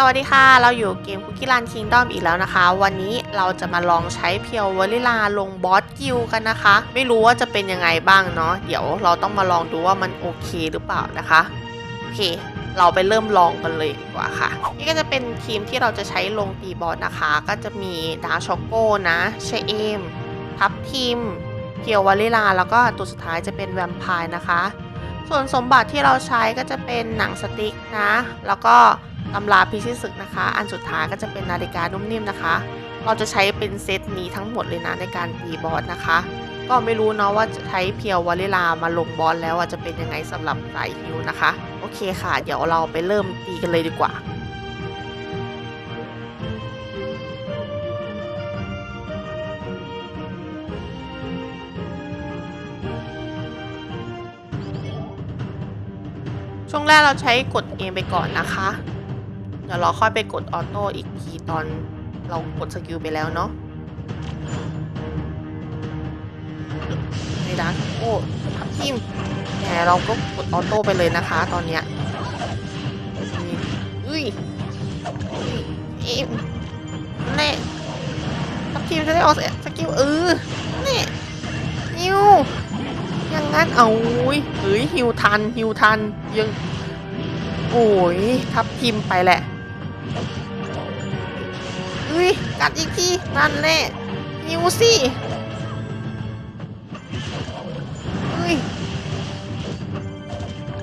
สวัสดีค่ะ เราอยู่เกมคุกกี้รันคิงดอมอีกแล้วนะคะ วันนี้เราจะมาลองใช้เพียววอลิลาลงบอสกิลกันนะคะ ไม่รู้ว่าจะเป็นยังไงบ้างเนาะเดี๋ยวเราต้องมาลองดูว่ามันโอเคหรือเปล่านะคะโอเค เราไปเริ่มลองกันเลยดีกว่าค่ะ นี่ก็จะเป็นทีมที่เราจะใช้ลงตีบอสนะคะ ก็จะมีดาร์ช็อกโก้นะเชเอมทับทีมเพียววาลิลาแล้วก็ตัวสุดท้ายจะเป็นแวมไพร์นะคะ ส่วนสมบัติที่เราใช้ก็จะเป็นหนังสติ๊กนะ แล้วก็ ตำราพิชิตศึกนะคะ อันสุดท้ายก็จะเป็นนาฬิกานุ่มนิ่มนะคะ เราจะใช้เป็นเซตนี้ทั้งหมดเลยนะในการตีบอสนะคะ ก็ไม่รู้เนาะว่าจะใช้เพียววาลิลามาลงบอสแล้วจะเป็นยังไงสำหรับสายฮิวนะคะ โอเคค่ะ เดี๋ยวเราไปเริ่มตีกันเลยดีกว่าช่วงแรกเราใช้กดเอมไปก่อนนะคะ เดี๋ยวเราค่อยไปกดออโต้อีกทีตอนเรากดสกิลไปแล้วเนาะไม่ดันโอ้ทับทิมแต่เราก็กดออโต้ไปเลยนะคะ ตอนเนี้ยอุ้ยอุ้ยเอ็มแน่ทับทิมจะได้ออกสกิลเออนี่นิวอย่างงั้นเอาอุ้ยเฮ้ยฮิวทันฮิวทันยังโอ้ยทับทิมไปแหละ เฮ้ยกัดอีกทีนั่นแน่ฮิวสิเฮ้ย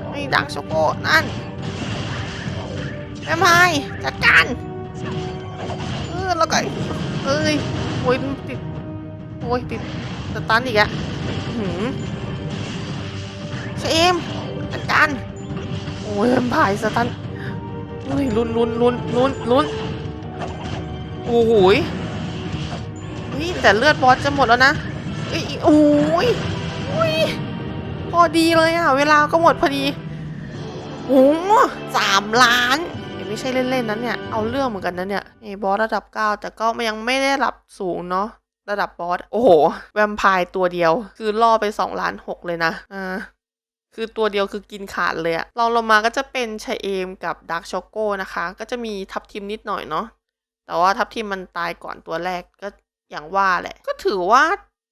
ไอ้ดังช็อกโกนั่นแม่ไม้จัดการเออแล้วก็เอ้ยโอ้ยติดโอ้ยติดสตันอีกอะหืมเชมจัดการโอ้ยมันผ่ายสตัน โอ้ยลุ้นลุ้นลุ้นลุ้นลุ้นโอ้โหนี่แต่เลือดบอสจะหมดแล้วนะเอ้ยโอ้ยโอ้ยพอดีเลยอะ เวลาก็หมดพอดีโอ้โหสามล้านเอ้ยไม่ใช่เล่นๆนั้นเนี่ย เอาเรื่องเหมือนกันนะเนี่ยไอ้บอสระดับเก้าแต่ก็ยังไม่ได้ระดับสูงเนาะระดับ บอส โอ้โห แวมไพร์ตัวเดียว คือล่อไป2ล้านหกเลยนะ อ่า คือตัวเดียวคือกินขาดเลยอะลองลงมาก็จะเป็นชาเอมกับดาร์กช็อกโกนะคะ ก็จะมีทับทิมนิดหน่อยเนาะ แต่ว่าทับทิมมันตายก่อนตัวแรกก็อย่างว่าแหละ ก็ถือว่า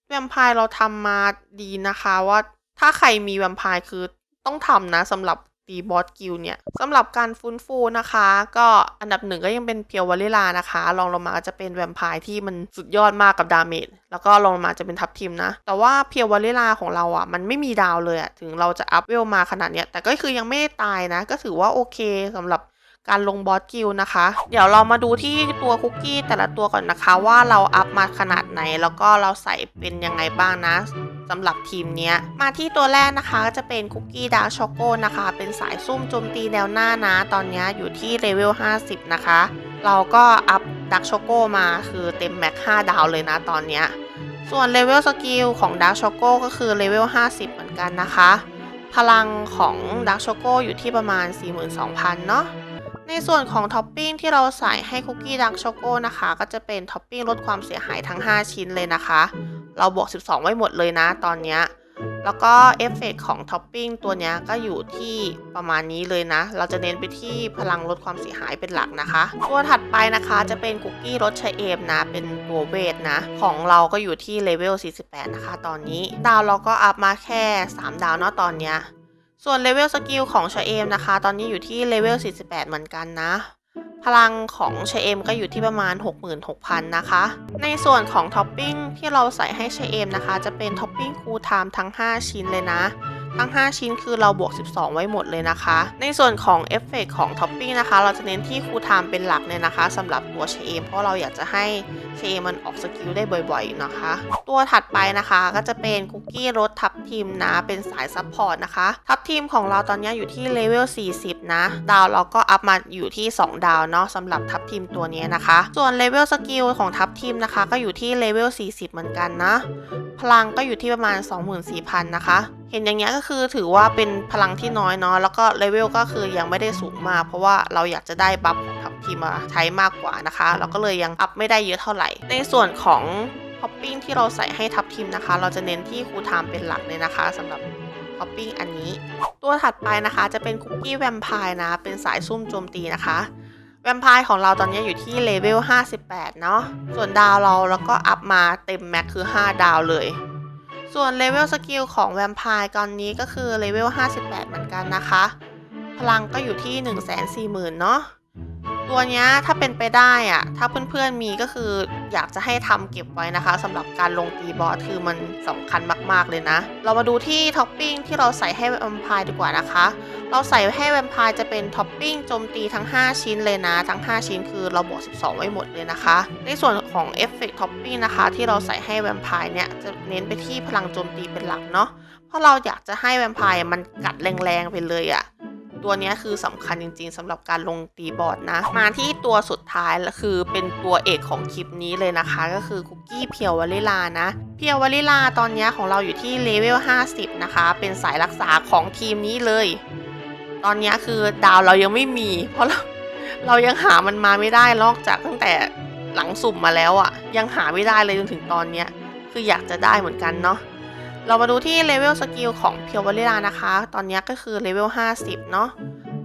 แวมไพร์เราทำมาดีนะคะว่าถ้าใครมีแวมไพร์คือต้องทำนะสำหรับ ตีบอสกิลเนี่ยสำหรับการฟื้นฟูนะคะ ก็อันดับหนึ่งก็ยังเป็นเพียววาลิลานะคะลองลงมาจะเป็นแวมไพร์ที่มันสุดยอดมากกับดาเมจแล้วก็ลองลงมาจะเป็นทับทิมนะ แต่ว่าเพียววาลิลาของเราอะมันไม่มีดาวเลยอะถึงเราจะอัพเวลมาขนาดเนี้ยแต่ก็คือยังไม่ได้ตายนะ ก็ถือว่าโอเคสำหรับการลงบอสกิลนะคะ เดี๋ยวเรามาดูที่ตัวคุกกี้แต่ละตัวก่อนนะคะ ว่าเราอัพมาขนาดไหน แล้วก็เราใส่เป็นยังไงบ้างนะ สำหรับทีมนี้มาที่ตัวแรกนะคะก็จะเป็นคุกกี้ดาร์ช็อกโกนะคะ เป็นสายซุ่มโจมตีแนวหน้านะ ตอนนี้อยู่ที่เลเวล 50 นะคะ เราก็อัพดักช็อกโกมาคือเต็มแม็ก 5 ดาวเลยนะตอนนี้ ส่วนเลเวลสกิลของดักช็อกโกก็คือเลเวล 50 เหมือนกันนะคะ พลังของดักช็อกโกอยู่ที่ประมาณ 42,000 เนาะในส่วนของท็อปปิ้งที่เราใส่ให้คุกกี้ดักช็อกโกนะคะ ก็จะเป็นท็อปปิ้งลดความเสียหายทั้ง 5 ชิ้นเลยนะคะ เราบวก 12 ไว้หมดเลยนะตอนนี้ แล้วก็เอฟเฟกของท็อปปิ้งตัวนี้ก็อยู่ที่ประมาณนี้เลยนะ เราจะเน้นไปที่พลังลดความเสียหายเป็นหลักนะคะ ตัวถัดไปนะคะจะเป็นคุกกี้รสชาเอมนะ เป็นตัวเวทนะ ของเราก็อยู่ที่เลเวล 48 นะคะ ตอนนี้ ดาวเราก็อัพมาแค่ 3 ดาวเนาะตอนนี้ส่วนเลเวลสกิลของชาเอมนะคะ ตอนนี้อยู่ที่เลเวล 48 เหมือนกันนะ พลังของชาเอมก็อยู่ที่ประมาณ 66,000 นะคะ ในส่วนของท็อปปิ้งที่เราใส่ให้ชาเอมนะคะ จะเป็นท็อปปิ้งคูลไทม์ทั้ง 5 ชิ้นเลยนะ ทั้ง 5 ชิ้นคือเราบวก 12 ไว้หมดเลยนะคะ ในส่วนของเอฟเฟกของท็อปปิ้งนะคะ เราจะเน้นที่คูลไทม์เป็นหลักเลยนะคะสำหรับตัวเอมเพราะเราอยากจะให้เอมมันออกสกิลได้บ่อยๆนะคะ ตัวถัดไปนะคะก็จะเป็นคุกกี้รสทับทีมนะ เป็นสายซัพพอร์ตนะคะ ทับทีมของเราตอนนี้อยู่ที่เลเวล 40 นะ ดาวเราก็อัพมาอยู่ที่ 2 ดาวเนาะสำหรับทับทีมตัวนี้นะคะ ส่วนเลเวลสกิลของทับทีมนะคะ ก็อยู่ที่เลเวล 40 เหมือนกันนะ พลังก็อยู่ที่ประมาณ 24,000 นะคะ เห็นอย่างเงี้ยก็คือถือว่าเป็นพลังที่น้อยเนาะแล้วก็เลเวลก็คือยังไม่ได้สูงมากเพราะว่าเราอยากจะได้บัฟของทัพทีมมาใช้มากกว่านะคะ เราก็เลยยังอัพไม่ได้เยอะเท่าไหร่ ในส่วนของท็อปปิ้งที่เราใส่ให้ทัพทีมนะคะ เราจะเน้นที่คูลไทม์เป็นหลักเลยนะคะสำหรับท็อปปิ้งอันนี้ ตัวถัดไปนะคะจะเป็นคุกกี้แวมไพร์นะ เป็นสายซุ่มโจมตีนะคะแวมไพร์ของเราตอนนี้อยู่ที่เลเวล 58 เนาะ ส่วนดาวเราแล้วก็อัพมาเต็มแม็กคือ 5 ดาวเลย ส่วนเลเวลสกิลของแวมไพร์ตอนนี้ก็คือเลเวล 58 เหมือนกันนะคะ พลังก็อยู่ที่ 140,000 เนาะ ตัวนี้ถ้าเป็นไปได้อะถ้าเพื่อนๆมีก็คืออยากจะให้ทำเก็บไว้นะคะสำหรับการลงตีบอสคือมันสำคัญมากๆเลยนะ เรามาดูที่ท็อปปิ้งที่เราใส่ให้แวมไพร์ดีกว่านะคะ เราใส่ให้แวมไพร์จะเป็นท็อปปิ้งโจมตีทั้ง 5 ชิ้นเลยนะ ทั้ง 5 ชิ้นคือเราบวก 12 ไว้หมดเลยนะคะ ในส่วนของเอฟเฟกต์ท็อปปิ้งนะคะ ที่เราใส่ให้แวมไพร์เนี่ยจะเน้นไปที่พลังโจมตีเป็นหลักเนาะเพราะเราอยากจะให้แวมไพร์มันกัดแรงๆไปเลยอะ ตัวนี้คือสำคัญจริง ๆสำหรับการลงตีบอร์ดนะ มาที่ตัวสุดท้ายคือเป็นตัวเอกของคลิปนี้เลยนะคะ ก็คือคุกกี้เพียววลิลานะ เพียววลิลาตอนนี้ของเราอยู่ที่เลเวล 50 นะคะ เป็นสายรักษาของทีมนี้เลย ตอนนี้คือดาวเรายังไม่มี เพราะเราเรายังหามันมาไม่ได้นอกจากตั้งแต่หลังสุ่มมาแล้วอะ่ะ ยังหาไม่ได้เลยจนถึงตอนเนี้ยคืออยากจะได้เหมือนกันเนาะ เรามาดูที่เลเวลสกิลของเพียววาลิลานะคะ ตอนนี้ก็คือเลเวล50 เนาะ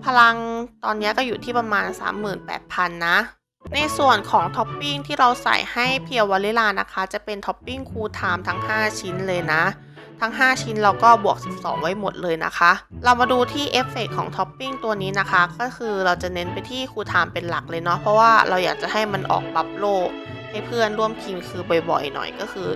พลังตอนนี้ก็อยู่ที่ประมาณ 38,000 นะ ในส่วนของท็อปปิ้งที่เราใส่ให้เพียววาลิลานะคะ จะเป็นท็อปปิ้งคูลไทม์ทั้ง 5 ชิ้นเลยนะ ทั้ง 5 ชิ้นเราก็บวก 12 ไว้หมดเลยนะคะ เรามาดูที่เอฟเฟกของท็อปปิ้งตัวนี้นะคะ ก็คือเราจะเน้นไปที่คูลไทม์เป็นหลักเลยเนาะ เพราะว่าเราอยากจะให้มันออกบัฟโลให้เพื่อนร่วมทีมคือบ่อยๆ หน่อยก็คือ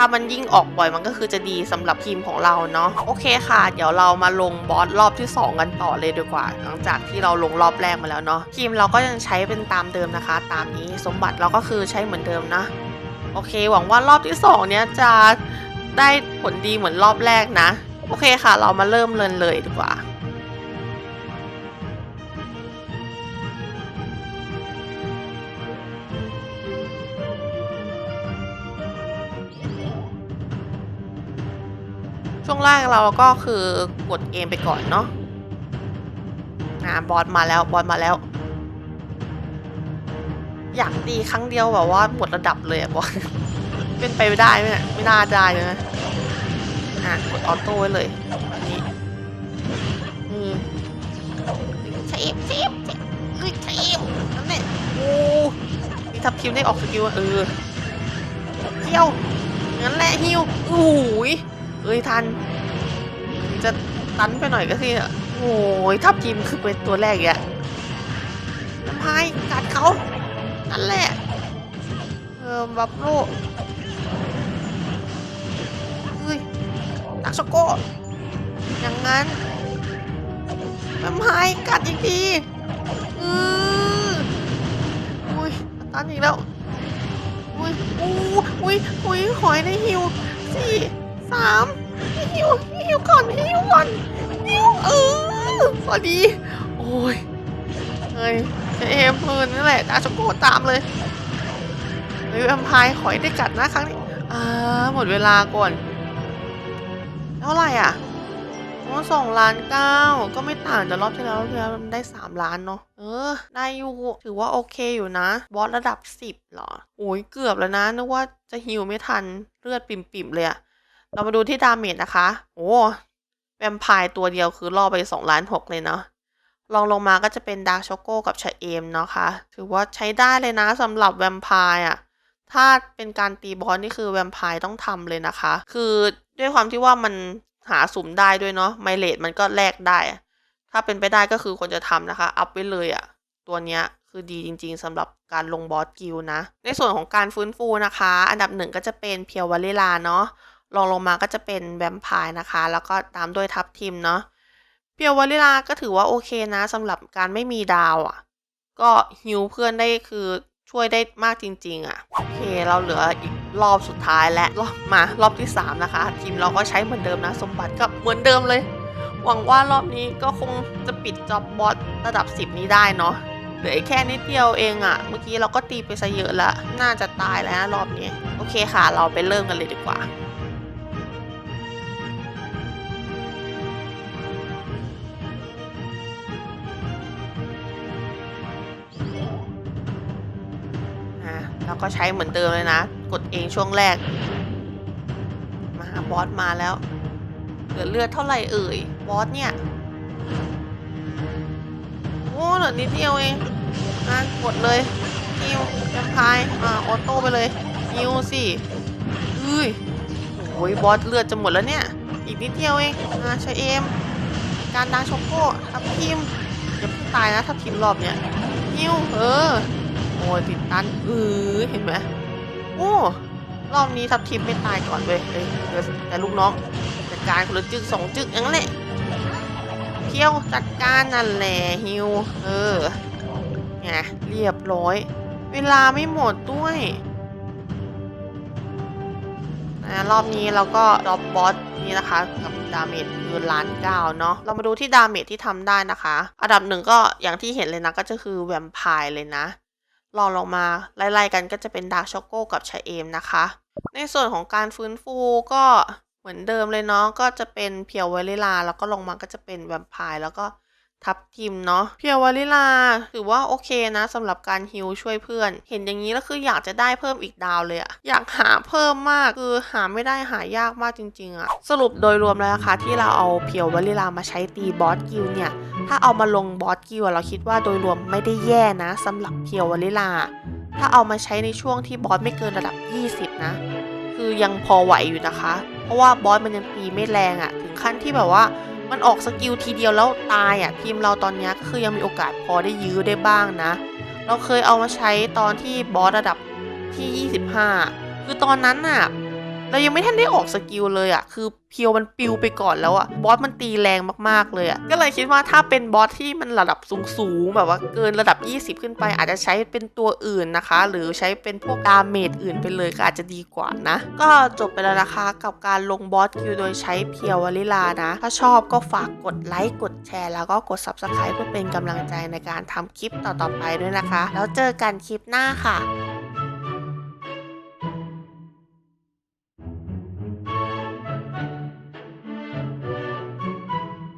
ถ้ามันยิ่งออกบ่อยมันก็คือจะดีสำหรับทีมของเราเนาะโอเคค่ะ เดี๋ยวเรามาลงบอสรอบที่ 2 กันต่อเลยดีกว่า หลังจากที่เราลงรอบแรกมาแล้วเนาะทีมเราก็ยังใช้เป็นตามเดิมนะคะ ตามนี้สมบัติเราก็คือใช้เหมือนเดิมนะ โอเค หวังว่ารอบที่ 2 เนี้ยจะได้ผลดีเหมือนรอบแรกนะ โอเคค่ะ เรามาเริ่มเรินเลยดีกว่า ช่วงแรกเราก็คือกดเอมไปก่อนเนาะอ่าบอสมาแล้วบอสมาแล้ว อยากตีครั้งเดียวแบบว่าหมดระดับเลยอะบอสเป็นไปไม่ได้ไหมเนี่ยไม่น่าได้เลยนะอะกดออโต้ไว้เลยนี้อืมใช้เอฟใช้เอฟเฮ้ยใช้เอฟนั่นแหละโอ้มีทับคิวได้ออกสกิลเออเที่ยวงั้นแหละฮิวโอ้ย เอ้ยทัน จะตันไปหน่อยก็สิอโอ้ยทับทีมคือเป็นตัวแรกอะน้ำพายกัดเขานั่นแหละ เออบับโลเฮ้ยตักสโก้อย่างงั้นน้ำพายกัดอีกทีเอออุ้ยตันอีกแล้วอุ้ยอู้อุ้ยอุ้ยหอยในหิวสี่ สามหิวหิวก่อนหิวก่อนหิวเออสวัสดี โอ้ยเฮ้ยเจเอมเพลินนั่แหละดาชโกตามเลยเฮ้ยแอมพายหอยได้กัดนะครั้งนี้อ่าหมดเวลาก่อนเท่าไหร่อะโอ้สองล้านเก้าก็ไม่ต่างจากรอบที่แล้วรอบที่แล้วมันได้สามล้านเนาะเออ ได้อยู่ถือว่าโอเคอยู่นะ บอสระดับสิบเหรอ โอ้ยเกือบแล้วนะนึกว่าจะฮิวไม่ทันเลือดปิ่มๆเลยอะ เรามาดูที่ดาเมจนะคะ โอ้แวมไพร์ตัวเดียวคือล่อไปสองล้านหกเลยเนาะลองลงมาก็จะเป็นดาร์กช็อกโกกับชาเอมเนาะคะถือว่าใช้ได้เลยนะสำหรับแวมไพร์อะถ้าเป็นการตีบอสนี่คือแวมไพร์ต้องทำเลยนะคะ คือด้วยความที่ว่ามันหาสุ่มได้ด้วยเนาะไมเลดมันก็แลกได้ ถ้าเป็นไปได้ก็คือควรจะทำนะคะ อัพไว้เลยอะตัวเนี้ยคือดีจริง ๆสำหรับการลงบอสกิลนะ ในส่วนของการฟื้นฟูนะคะ อันดับหนึ่งก็จะเป็นเพียววาลิลาเนาะ รองลงมาก็จะเป็นแวมไพร์นะคะ แล้วก็ตามด้วยทัพทิมเนาะเพียววาลิลาก็ถือว่าโอเคนะสำหรับการไม่มีดาวอะ่ะ ก็ฮิวเพื่อนได้คือช่วยได้มากจริง ๆอะ โอเคเราเหลืออีกรอบสุดท้ายและรอบมารอบที่ 3 นะคะ ทีมเราก็ใช้เหมือนเดิมนะ สมบัติก็เหมือนเดิมเลย หวังว่ารอบนี้ก็คงจะปิดจอบบอสระดับ 10 นี้ได้เนาะเหลืออแค่นิดเดียวเองอะ่ะ เมื่อกี้เราก็ตีไปซะเยอะละน่าจะตายแล้วนะรอบนี้ โอเคค่ะ เราไปเริ่มกันเลยดีกว่า ก็ใช้เหมือนเดิมเลยนะ กดเองช่วงแรก มาบอสมาแล้ว เหลือเลือดเท่าไหร่เอ่ย บอสเนี่ย โอ้เหลือนิดเดียวเองอะกดเลยฮิวแวมพร์อ่าออโต้ไปเลยฮิวสิเอ้ยโอ้ยบอสเลือดจะหมดแล้วเนี่ย อีกนิดเดียวเองอ่าชาเอมการดังช็อกโก้ทับทิมอย่าเพิ่งตายนะทับทิมรอบเนี้ยฮิวเออ โอ้ยติดตันเออเห็นไหมโอ้รอบนี้ทับทิมไม่ตายก่อนเว้ยเอ้ยเดี๋ยวแต่ลูกน้องจัดการคนละจึกสองจึกอย่างนั้นแหละเที่ยวจัดการนั่นแหละฮิวเออไงเรียบร้อย เวลาไม่หมดด้วยนะรอบนี้เราก็ดรอปบอสนี่นะคะกับดาเมจคือล้านเก้าเนาะเรามาดูที่ดาเมจที่ทำได้นะคะ อันดับหนึ่งก็อย่างที่เห็นเลยนะก็จะคือแวมไพร์เลยนะ ลองลงมาไล่ๆกันก็จะเป็นดาร์กช็อกโกกับชาเอมนะคะ ในส่วนของการฟื้นฟูก็เหมือนเดิมเลยเนาะก็จะเป็นเพียววาลิลา แล้วก็ลงมาก็จะเป็นแวมไพร์แล้วก็ทับทิมเนาะเพียววาลิลาถือว่าโอเคนะสำหรับการฮิลช่วยเพื่อน เห็นอย่างนี้แล้วคืออยากจะได้เพิ่มอีกดาวเลยอะอยากหาเพิ่มมากคือหาไม่ได้หายากมากจริง ๆอะสรุปโดยรวมแล้วนะคะที่เราเอาเพียววาลิลามาใช้ตีบอสกิลเนี่ย ถ้าเอามาลงบอสกิลอะเราคิดว่าโดยรวมไม่ได้แย่นะสำหรับเพียววลิลา ถ้าเอามาใช้ในช่วงที่บอสไม่เกินระดับ 20 นะ คือยังพอไหวอยู่นะคะ เพราะว่าบอสมันยังตีไม่แรงอะถึงขั้นที่แบบว่ามันออกสกิลทีเดียวแล้วตายอะทีมเราตอนนี้ก็คือยังมีโอกาสพอได้ยื้อได้บ้างนะ เราเคยเอามาใช้ตอนที่บอสระดับที่ 25 คือตอนนั้นน่ะ เรายังไม่ทันได้ออกสกิลเลยอะ่ะ คือเพียวมันปิวไปก่อนแล้วอะ่ะ บอสมันตีแรงมากๆเลยอะ่ะ ก็เลยคิดว่าถ้าเป็นบอสที่มันระดับสูงๆ แบบว่าเกินระดับ 20 ขึ้นไป อาจจะใช้เป็นตัวอื่นนะคะ หรือใช้เป็นพวกดาเมจอื่นไปเลยก็อาจจะดีกว่านะ ก็จบไปแล้วนะคะกับการลงบอสคิวโดยใช้เพียววลิลานะ ถ้าชอบก็ฝากกดไลค์ กดแชร์ แล้วก็กด Subscribe เพื่อเป็นกำลังใจในการทำคลิปต่อๆไปด้วยนะคะ แล้วเจอกันคลิปหน้าค่ะ